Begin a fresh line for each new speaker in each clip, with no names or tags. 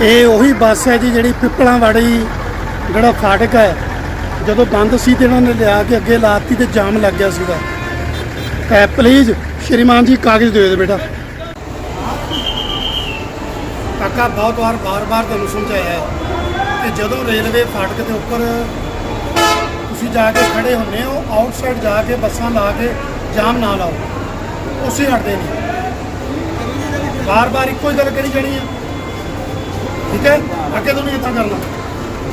ਇਹ ਉਹੀ ਬੱਸ ਹੈ ਜੀ ਜਿਹੜੀ ਪਿੱਪਲਾਂ ਵਾੜੀ ਜਿਹੜਾ ਫਾਟਕ ਹੈ। ਜਦੋਂ ਬੰਦ ਸੀ ਤੇ ਇਹਨਾਂ ਨੇ ਲਿਆ ਕੇ ਅੱਗੇ ਲਾਤੀ ਤੇ ਜਾਮ ਲੱਗ ਗਿਆ ਸੀਗਾ। ਐ ਪਲੀਜ਼ ਸ਼੍ਰੀਮਾਨ ਜੀ ਕਾਗਜ਼ ਦੇ ਦਿਓ ਬੇਟਾ। ਕਾਕਾ, ਬਹੁਤ ਵਾਰ ਬਾਰ-ਬਾਰ ਤੁਹਾਨੂੰ ਸਮਝਾਇਆ ਹੈ ਕਿ ਜਦੋਂ ਰੇਲਵੇ ਫਾਟਕ ਦੇ ਉੱਪਰ ਤੁਸੀਂ ਜਾ ਕੇ ਖੜੇ ਹੁੰਦੇ ਹੋ ਆਊਟਸਾਈਡ ਜਾ ਕੇ ਬੱਸਾਂ ਲਾ ਕੇ ਜਾਮ ਨਾ ਲਾਓ, ਉਸੇ ਹਟਦੇ ਨਹੀਂ। ਬਾਰ-ਬਾਰ ਇੱਕੋ ਹੀ ਗੱਲ ਕਰੀ ਜਾਣੀ ਹੈ। ਠੀਕ ਹੈ? ਅੱਗੇ ਤੋਂ ਨਹੀਂ ਇੱਦਾਂ ਕਰਨਾ।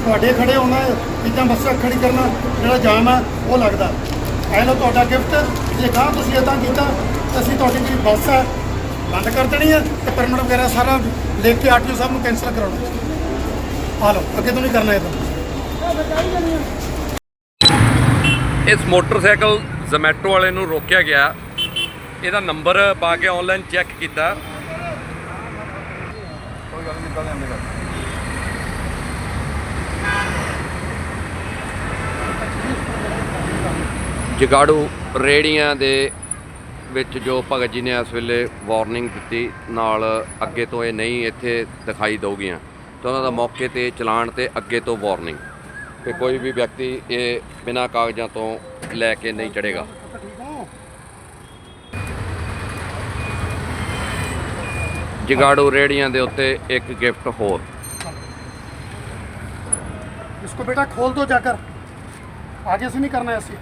ਤੁਹਾਡੇ ਖੜੇ ਹੋਣਾ ਹੈ, ਇੱਦਾਂ ਬੱਸਾਂ ਖੜੀ ਕਰਨਾ ਜਿਹੜਾ ਜਾਮ ਹੈ ਉਹ ਲੱਗਦਾ। ਐ ਲੋ ਤੁਹਾਡਾ ਗਿਫਟ ਜੇ ਕਹਾਂ ਤੁਸੀਂ ਇੱਦਾਂ ਕੀਤਾ ਅਸੀਂ ਤੁਹਾਡੀ ਜਿਹੜੀ ਬੱਸ ਹੈ ਬੰਦ ਕਰ ਦੇਣੀ ਹੈ ਤੇ ਪਰਮਿਟ ਵਗੈਰਾ ਸਾਰਾ ਲਿਖ ਕੇ ਆਰਟੀਓ ਸਾਹਿਬ ਨੂੰ ਕੈਂਸਲ ਕਰਾਉਣਾ। ਆ ਲਓ ਅੱਗੇ ਤੋਂ ਨਹੀਂ ਕਰਨਾ ਇਹ
ਇਸ ਮੋਟਰਸਾਈਕਲ ਜ਼ੋਮੈਟੋ ਵਾਲੇ ਨੂੰ ਰੋਕਿਆ ਗਿਆ। ਇਹਦਾ ਨੰਬਰ ਪਾ ਕੇ ਆਨਲਾਈਨ ਚੈੱਕ ਕੀਤਾ। ਜਗਾੜੂ ਰੇੜੀਆਂ ਦੇ ਵਿੱਚ ਜੋ ਭਗਤ ਜੀ ਨੇ ਇਸ ਵੇਲੇ ਵਾਰਨਿੰਗ ਦਿੱਤੀ, ਨਾਲ ਅੱਗੇ ਤੋਂ ਇਹ ਨਹੀਂ ਇੱਥੇ ਦਿਖਾਈ ਦਊਗੀਆਂ। ਤਾਂ ਉਹਨਾਂ ਦਾ ਮੌਕੇ ਤੇ ਚਲਾਨ ਤੇ ਅੱਗੇ ਤੋਂ ਵਾਰਨਿੰਗ ਕਿ ਕੋਈ ਵੀ ਵਿਅਕਤੀ ਇਹ ਬਿਨਾਂ ਕਾਗਜ਼ਾਂ ਤੋਂ ਲੈ ਕੇ ਨਹੀਂ ਚੜੇਗਾ ਜਗਾੜੂ ਰੇੜੀਆਂ ਦੇ ਉੱਤੇ ਇੱਕ ਗਿਫਟ ਹੋਰ
इसको बेटा खोल दो जाकर आगे से नहीं करना है ऐसे